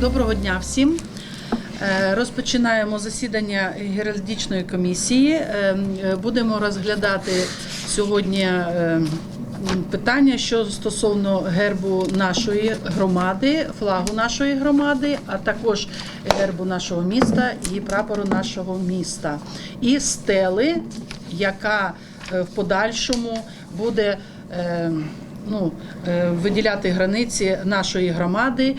Доброго дня всім. Е, Розпочинаємо засідання геральдичної комісії. Е, е, Будемо розглядати сьогодні питання, що стосовно гербу нашої громади, флагу нашої громади, а також гербу нашого міста і прапору нашого міста. І стели, яка в подальшому буде ну, виділяти границі нашої громади,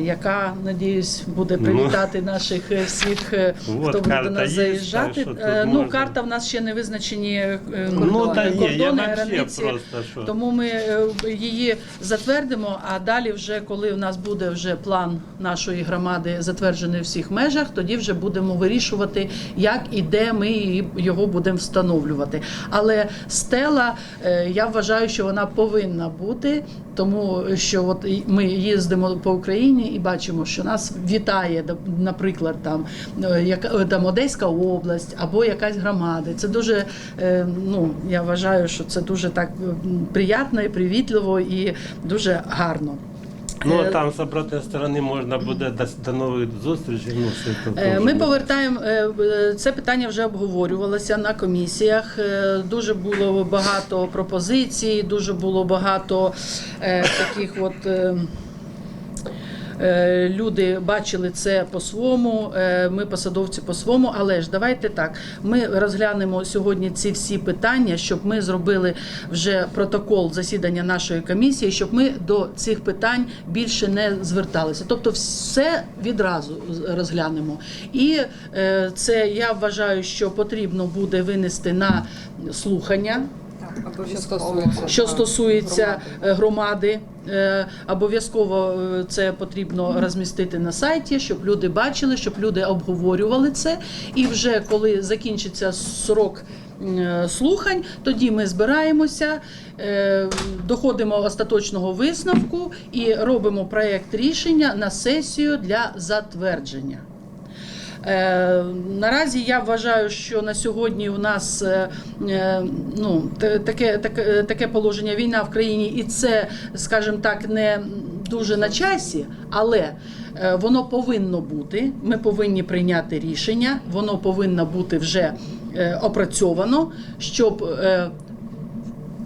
яка, надіюсь, буде Ну. привітати наших е, всіх, е, хто буде карта до нас заїжджати. так що тут Е, Ну, можна. карта в нас ще не визначені е, Ну, та ні, я кордони, вообще границі. просто що. Тому ми е, її затвердимо, а далі, вже коли в нас буде вже план нашої громади затверджений в всіх межах, тоді вже будемо вирішувати, як і де ми її- його будемо встановлювати. Але стела, е, я вважаю, що вона повинна бути, тому що от і ми їздимо по Україні і бачимо, що нас вітає, наприклад, там е, яка е, там Одеська область або якась громада. Це дуже е, ну я вважаю, що це дуже так приємно і привітливо і дуже гарно. Ну, там з обратної сторони можна буде до, до нових зустрічей. Ну, все це теж Ми повертаємо це питання вже обговорювалося на комісіях. Дуже було багато пропозицій, дуже було багато таких от. Е, Люди бачили це по-своєму, е, ми посадовці по-своєму, але ж давайте так. Ми розглянемо сьогодні ці всі питання, щоб ми зробили вже протокол засідання нашої комісії, щоб ми до цих питань більше не зверталися. Тобто, все відразу розглянемо. І е, це я вважаю, що потрібно буде винести на слухання. Що стосується, Що стосується громади. е, громади, е, обов'язково е, це потрібно розмістити на сайті, щоб люди бачили, щоб люди обговорювали це. І вже коли закінчиться срок слухань, тоді ми збираємося, доходимо остаточного висновку і робимо проєкт рішення на сесію для затвердження. Е, наразі я вважаю, що на сьогодні у нас е, е, ну, таке, таке, таке положення війна в країні, і це, скажімо так, не дуже на часі, але воно повинно бути. Ми повинні прийняти рішення, воно повинно бути вже опрацьовано, щоб.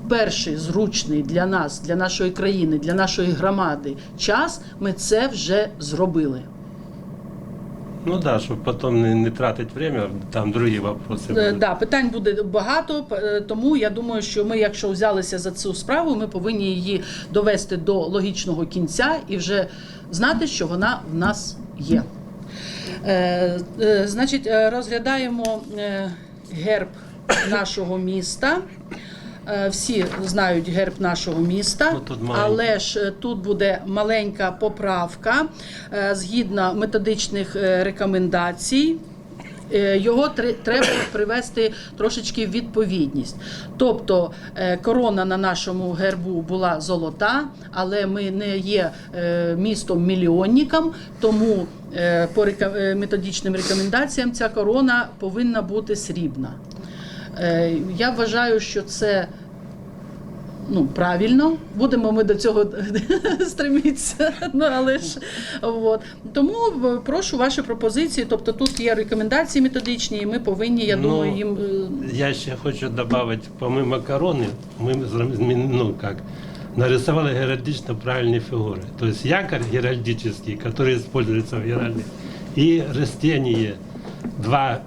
Перший зручний для нас, для нашої країни, для нашої громади час ми це вже зробили. Ну так, да, щоб потім не, не тратити время, там другі вопроси Е, будуть. Да, питань буде багато, е, тому я думаю, що ми, якщо взялися за цю справу, ми повинні її довести до логічного кінця і вже знати, що вона в нас є. Е, е, значить, е, розглядаємо е, герб нашого міста. Е, Всі знають герб нашого міста, Ну, але ж е, тут буде маленька поправка е, згідно методичних рекомендацій. Його треба привести трошечки в відповідність. Тобто корона на нашому гербу була золота, але ми не є містом мільйонником, тому по методичним рекомендаціям ця корона повинна бути срібна. Е, Я вважаю, що це ну, правильно. Будемо ми до цього стремитися. Ну, але ж, от. Тому прошу ваші пропозиції. Тобто тут є рекомендації методичні, і ми повинні, я Ну, думаю, їм. е, Я ще хочу додати, помимо корони, ми ну, как, нарисовали геральдично правильні фігури. Тобто якорь геральдический, который используется в геральдике, и растение, два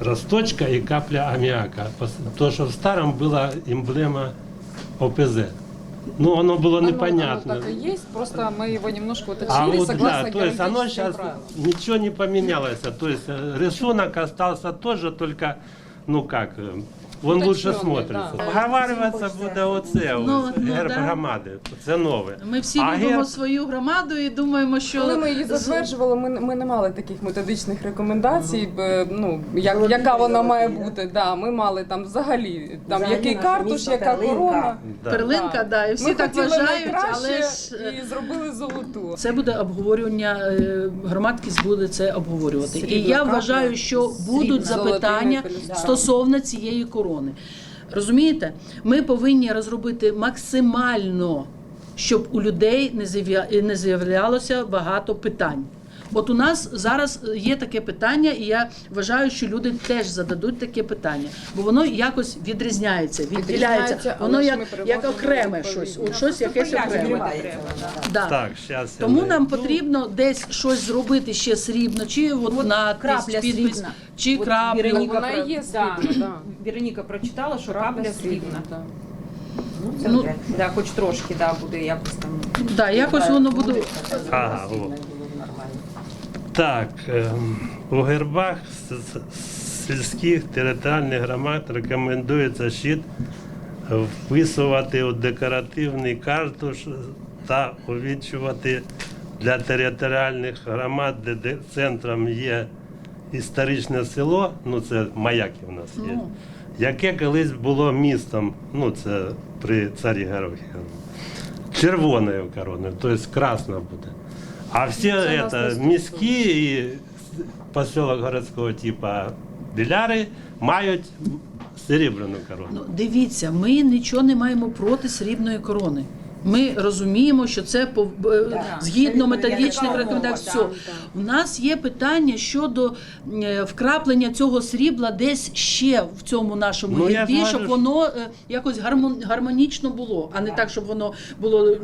росточка и капля аммиака. Пос- То, что в старом была эмблема ОПЗ. Ну, оно было Оно- непонятно. Оно так и есть, просто мы его немножко уточнили А вот согласно да, то есть оно географическим сейчас правилам. ничего не поменялось. То есть э, рисунок остался тоже, только, ну как, он лучше да. Обговариваться буде оце, Ну, ну, герб да. громади. Це нове. Ми всі А любимо герб- свою громаду і думаємо, що Коли ми її затверджували, ми, ми не мали таких методичних рекомендацій, б, ну, як, яка вона має бути. Да, ми мали там взагалі, там Взагалі який картуш, яка корона. Да. перлинка, да, і всі ми так вважають, але ж. е, і зробили золоту. Це буде обговорювання, е, громадськість буде це обговорювати. І я вважаю, що будуть запитання стосовно цієї корони. Розумієте, ми повинні розробити максимально щоб у людей не з'являлося багато питань. От у нас зараз є таке питання, і я вважаю, що люди теж зададуть таке питання, бо воно якось відрізняється, відділяється. Воно як, як окреме щось, от щось якесь окреме. Да. Так. Тому нам потрібно десь щось зробити ще срібно, чи от, От надпись, крапля підпис, срібна. чи От краплю. Вероніка Вона про- і є да. срібна, да. Вероніка прочитала, що крапля срібна. да. Ну, Да, хоч трошки да, буде якось там. да, якось воно буде. Ага, о. Так, ем, у гербах сільських територіальних громад рекомендується щит вписувати у декоративний картуш та увічувати для територіальних громад, де, центром є історичне село, ну це маяки у нас є, Ну. яке колись було містом, ну це при царі Горохі. Червоною короною, тобто красна буде. А всі Це это, міські і поселок городського типу біляри мають серебряну корону. Ну, дивіться, ми нічого не маємо проти срібної корони. Ми розуміємо, що це пов- е, згідно методичних рекомендацій. Все. У нас є питання щодо е, вкраплення цього срібла десь ще в цьому нашому Ну, я гербі, знаю, щоб що- воно е, якось гармон- гармонічно було, а не так, щоб воно було.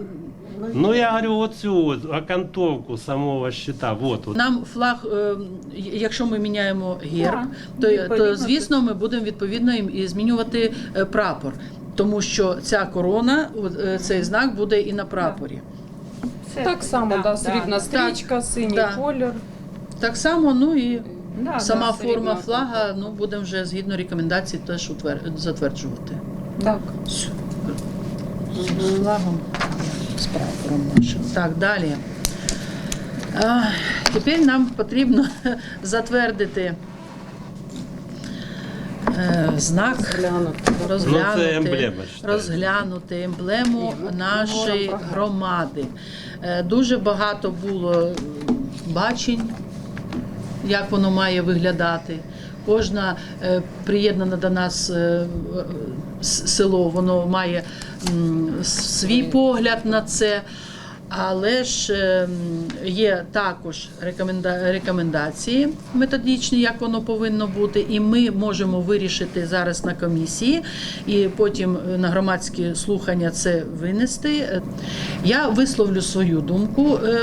Ну я говорю, оцю окантовку самого щита, вот, от. Нам флаг, е, якщо ми міняємо герб, то, то звісно ми будемо відповідно і змінювати е, прапор. Тому що ця корона, е, цей знак буде і на прапорі. Так само, да, срібна стрічка, синій да. колір. Так само, ну і Да, сама да, форма срібна. флага, ну будемо вже згідно рекомендацій теж утвер- затверджувати. Так. З флагом, з прапором нашим. Так, далі. А, тепер нам потрібно затвердити е, знак. Розглянути, Ну, емблема, розглянути емблему нашої громади. Е, Дуже багато було бачень, як воно має виглядати. Кожна е, приєднана до нас е, село, воно має свій погляд на це. Але ж е, є також рекомендації методичні, як воно повинно бути, і ми можемо вирішити зараз на комісії і потім е, на громадські слухання це винести. Я висловлю свою думку е,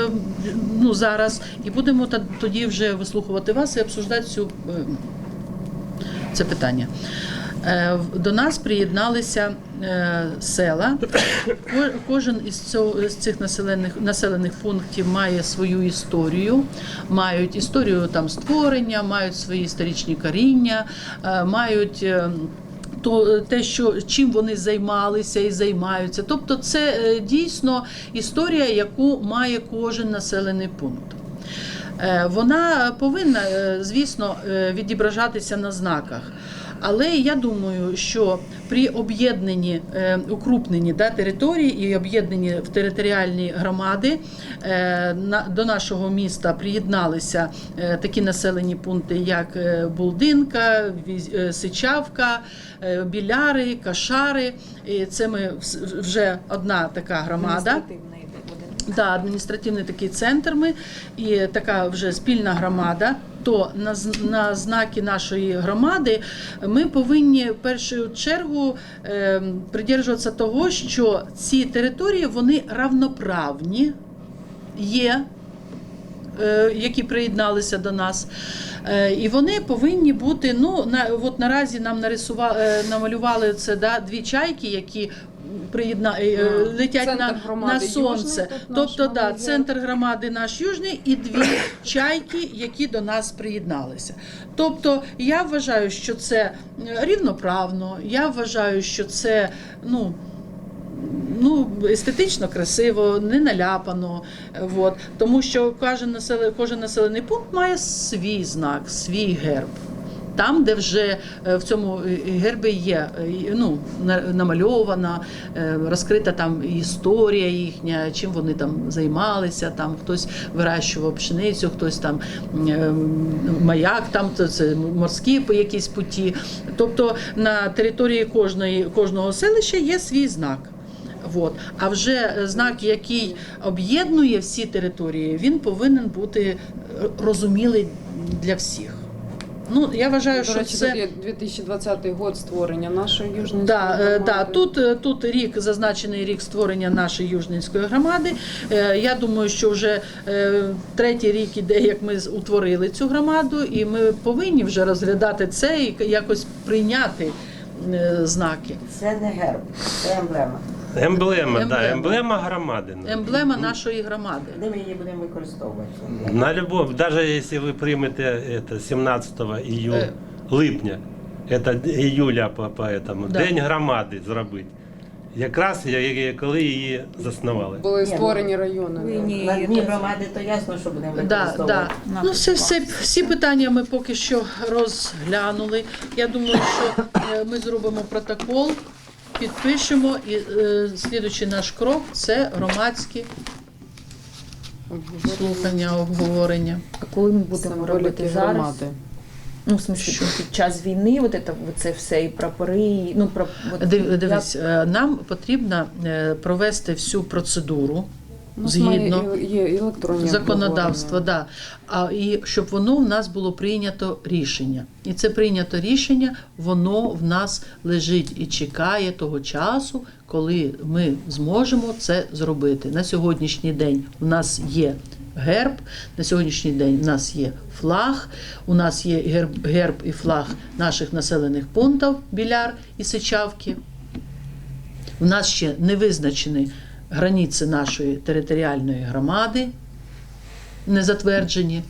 ну, зараз, і будемо тоді вже вислухувати вас і обсуждати цю це питання. Е, До нас приєдналися е, села. Кожен із цих населених населених пунктів має свою історію, мають історію там створення, мають свої історичні коріння, е, мають. То те, що чим вони займалися і займаються, тобто це дійсно історія, яку має кожен населений пункт. Вона повинна, звісно, відображатися на знаках. Але я думаю, що при об'єднанні, е, укрупненні да, території і об'єднанні в територіальні громади е, на- до нашого міста приєдналися е, такі населені пункти, як Булдинка, Сичавка, Біляри, Кашари. І це ми вже одна така громада. Да, адміністративний такий центр ми і така вже спільна громада. То на, на знаки нашої громади ми повинні в першу чергу е, придержуватися того, що ці території вони равноправні є. е, Які приєдналися до нас, Е, і вони повинні бути. Ну на от наразі нам нарисували, намалювали це да, дві чайки, які приєдна е, е, летять центр на, на сонце. Южний Тобто, да, центр громади наш южний і дві чайки, які до нас приєдналися. Тобто, я вважаю, що це е, рівноправно. Я вважаю, що це ну. Ну, естетично красиво, не наляпано. От. Тому що кожен населений, кожен населений пункт має свій знак, свій герб. Там, де вже е, в цьому е, гербі є е, ну, на- намальована, е, розкрита там історія їхня, чим вони там займалися, там хтось вирощував пшеницю, хтось там е, маяк, там це морські якісь путі. Тобто на території кожної, кожного селища є свій знак. Вот. А вже е, знак, який об'єднує всі території, він повинен бути е, розумілий для всіх. Ну, я вважаю, що речі, це. тут є 2020 год створення нашої южної Да, е, да, тут, е, тут рік зазначений рік створення нашої южненської громади. Е, Я думаю, що вже третій рік іде, як ми утворили цю громаду, і ми повинні вже розглядати це і якось прийняти знаки. Це не герб, це емблема. Емблема, Емблема. да, емблема громади. Емблема нашої громади. Де ми її будемо використовувати? На любов, даже если вы примете это 17 июля, Е. липня, это июля по, по этому, Да. День громади зробити. Якраз я- я- коли її заснували. Були Ні, ну, створені райони. Ви да. ні, На дні це- громади то ясно, що будемо Да, використовувати. да. Ну, все, все, всі питання ми поки що розглянули. Я думаю, що е, ми зробимо протокол, підпишемо і е, слідуючий наш крок це громадські слухання, обговорення. А коли ми будемо робити зараз? громади. Ну, в смысле, Що? під час війни, от це, це все, і прапори, і, ну, про, от, Див- Дивись, е, нам потрібно е, провести всю процедуру Згідно є електронні законодавства, да. А і щоб воно в нас було прийнято рішення. І це прийнято рішення, воно в нас лежить і чекає того часу, коли ми зможемо це зробити. На сьогоднішній день у нас є герб, на сьогоднішній день у нас є флаг, у нас є герб, герб і флаг наших населених пунктів Біляр і Сичавки. У нас ще не визначені границі нашої територіальної громади, не затверджені.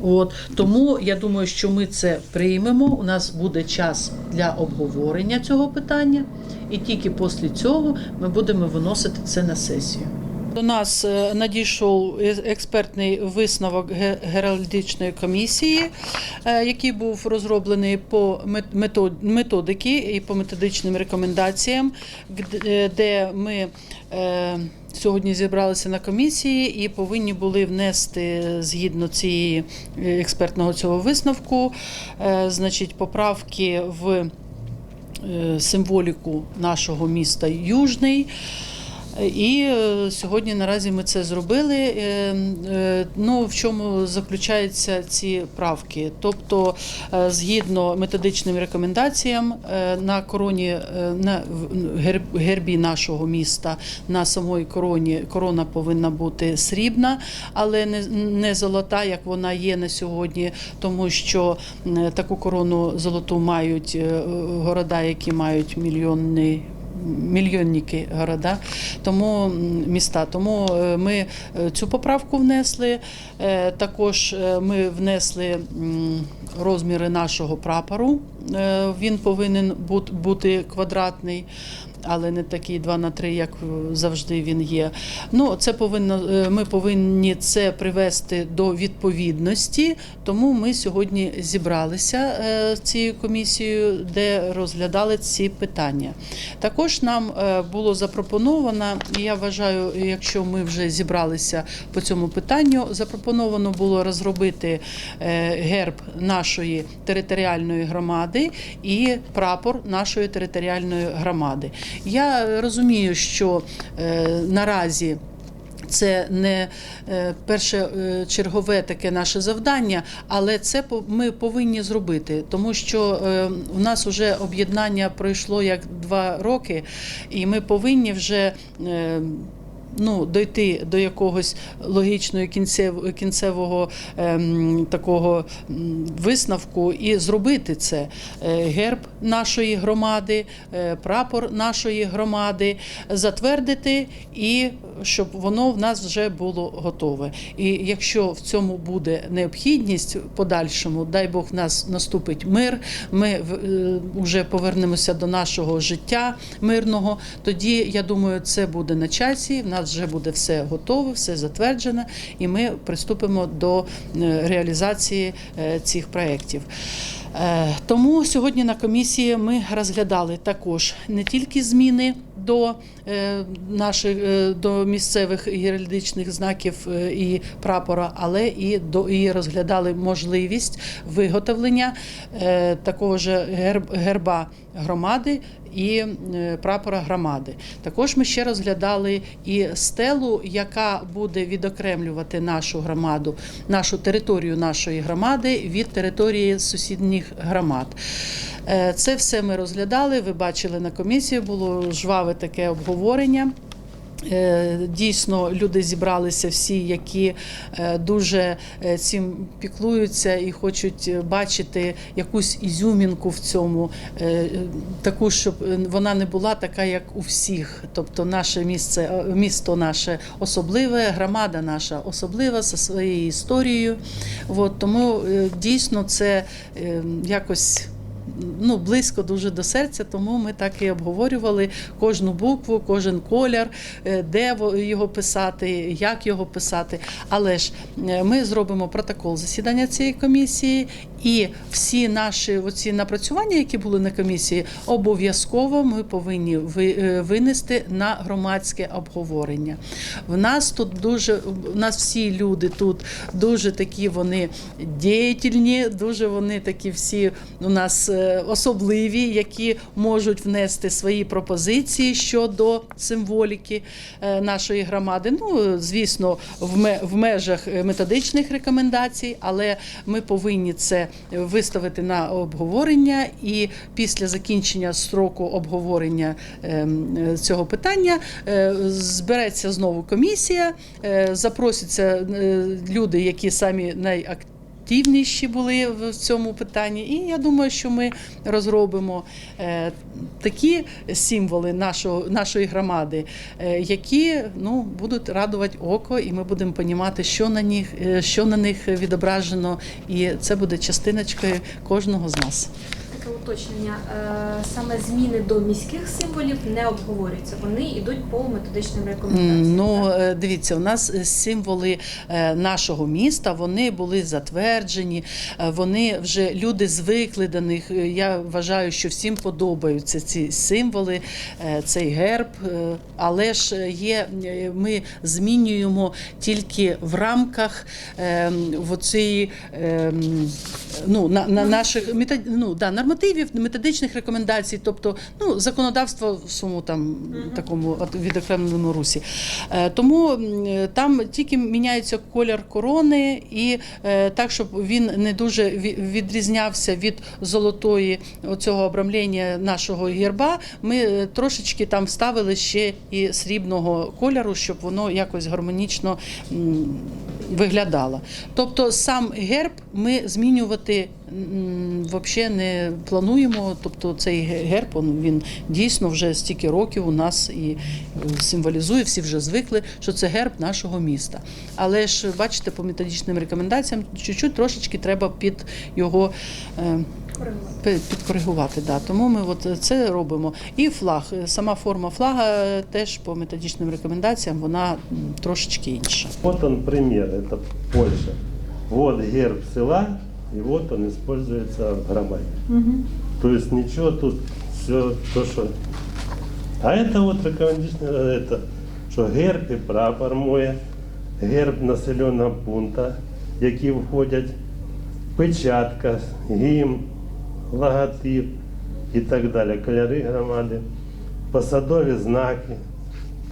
От тому я думаю, що ми це приймемо. У нас буде час для обговорення цього питання, і тільки після цього ми будемо виносити це на сесію. До нас е, надійшов е- експертний висновок геральдичної комісії, е, який був розроблений по мет- методики і по методичним рекомендаціям, де ми сьогодні зібралися на комісії і повинні були внести згідно цієї експертного цього висновку, значить, поправки в символіку нашого міста Южний. І е, сьогодні наразі ми це зробили. Е, е, Ну, в чому заключаються ці правки? Тобто, згідно методичним рекомендаціям, на короні на гербі нашого міста на самої короні корона повинна бути срібна, але не, не золота, як вона є на сьогодні, тому що таку корону золоту мають города, які мають мільйонний мільйонники города, тому міста. Тому е, ми е, цю поправку внесли. Е, Також ми внесли розміри нашого прапору. Він повинен бути квадратний. Але не такий 2 на 3, як е, завжди він є. Ну, це повинно, е, ми повинні це привести до відповідності, тому ми сьогодні зібралися е, з цією комісією, де розглядали ці питання. Також нам е, було запропоновано, і я вважаю, якщо ми вже зібралися по цьому питанню, запропоновано було розробити е, герб нашої територіальної громади і прапор нашої територіальної громади. Я розумію, що е, наразі. Це не е, перше е, чергове таке наше завдання, але це ми повинні зробити, тому що у нас вже об'єднання пройшло як два роки, і ми повинні вже. Е, Ну, дойти до якогось логічного кінцев, кінцевого ем, такого висновку і зробити це. Е, герб нашої громади, е, прапор нашої громади, затвердити і щоб воно в нас вже було готове. І якщо в цьому буде необхідність подальшому, дай Бог в нас наступить мир, ми вже повернемося до нашого життя мирного. Тоді я думаю, це буде на часі. В нас вже буде все готове, все затверджене, і ми приступимо до е, реалізації е, цих проєктів. Е, Тому сьогодні на комісії ми розглядали також не тільки зміни до наших до місцевих геральдичних знаків і прапора, але і до і розглядали можливість виготовлення такого ж герба громади і е, прапора громади. Також ми ще розглядали і стелу, яка буде відокремлювати нашу громаду, нашу територію нашої громади від території сусідніх громад. Е, Це все ми розглядали. Ви бачили на комісії, було жваве таке обговорення. Е, Дійсно, люди зібралися всі, які е, дуже е, цим піклуються і хочуть бачити якусь ізюмінку в цьому, таку, щоб вона не була така, як у всіх. Тобто, наше місце, місто наше особливе, громада наша особлива зі своєю історією. От, тому дійсно це якось ну, близько дуже до серця, тому ми так і обговорювали кожну букву, кожен колір, е, де його писати, як його писати. Але ж е, ми зробимо протокол засідання цієї комісії, і всі наші оці напрацювання, які були на комісії, обов'язково ми повинні ви- е, винести на громадське обговорення. В нас тут дуже у нас всі люди тут дуже такі вони діятельні, дуже вони такі всі у нас е, особливі, які можуть внести свої пропозиції щодо символіки е, нашої громади. Ну, звісно, в ме- в межах методичних рекомендацій, але ми повинні це виставити на обговорення. І після закінчення строку обговорення ем, цього питання е, збереться знову комісія, е, запросяться е, люди, які самі найактивніші активніші були в цьому питанні, і я думаю, що ми розробимо е, такі символи нашого, нашої громади, е, які ну, будуть радувати око, і ми будемо розуміти, що на них, е, що на них відображено, і це буде частиночкою кожного з нас. Уточнення. Е, Саме зміни до міських символів не обговорюються. Вони йдуть по методичним рекомендаціям. Ну, так? е, дивіться, у нас е, символи нашого міста вони були затверджені. Вони вже люди звикли до них. Я вважаю, що всім подобаються ці символи, цей герб. Але ж є, ми змінюємо тільки в рамках е, в оцієї, е, ну, на, на наших ну, да, нормативів, методичних рекомендацій, тобто ну, законодавство в своєму там такому відокремленому русі. Е, Тому там тільки міняється колір корони, і е, так, щоб він не дуже відрізнявся від золотої оцього обрамлення нашого герба. Ми е, трошечки там вставили ще і срібного кольору, щоб воно якось гармонічно м, виглядало. Тобто сам герб ми змінювати взагалі не плануємо. Тобто цей герб він дійсно вже стільки років у нас і е, символізує, всі вже звикли, що це герб нашого міста. Але ж бачите, по методичним рекомендаціям чуть-чуть трошечки треба під його е, пи- Підкоригувати, да. тому ми от це робимо. І флаг. Сама форма флага е, теж по методичним рекомендаціям вона м, трошечки інша. Вот он пример, это Польша. Вот герб села, и вот он используется в громаде. То есть ничего тут, все то, что... А это вот рекомендательно, это, что герб і прапор моє, герб населеного пункту, які входять, печатка, гімн, логотип і так далі, кольори громади, посадові знаки.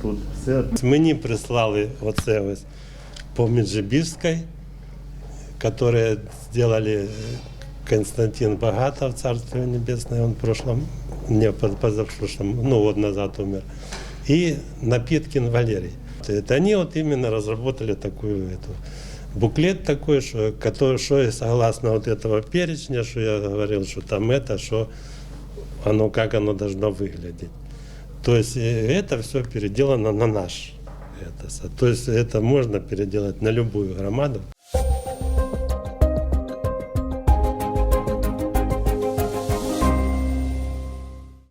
Тут все. Мені прислали оце ось по Меджибірській, которые сделали Константин Богатов, Царство Небесное, он в прошлом, не поз- позапрошлом, ну год назад умер, и Напиткин Валерий. Это они вот именно разработали такую эту буклет такой, что, который, что и согласно вот этого перечня, что я говорил, что там это, что оно, как оно должно выглядеть. То есть э, это все переделано на наш. Это, со- то есть это можно переделать на любую громаду,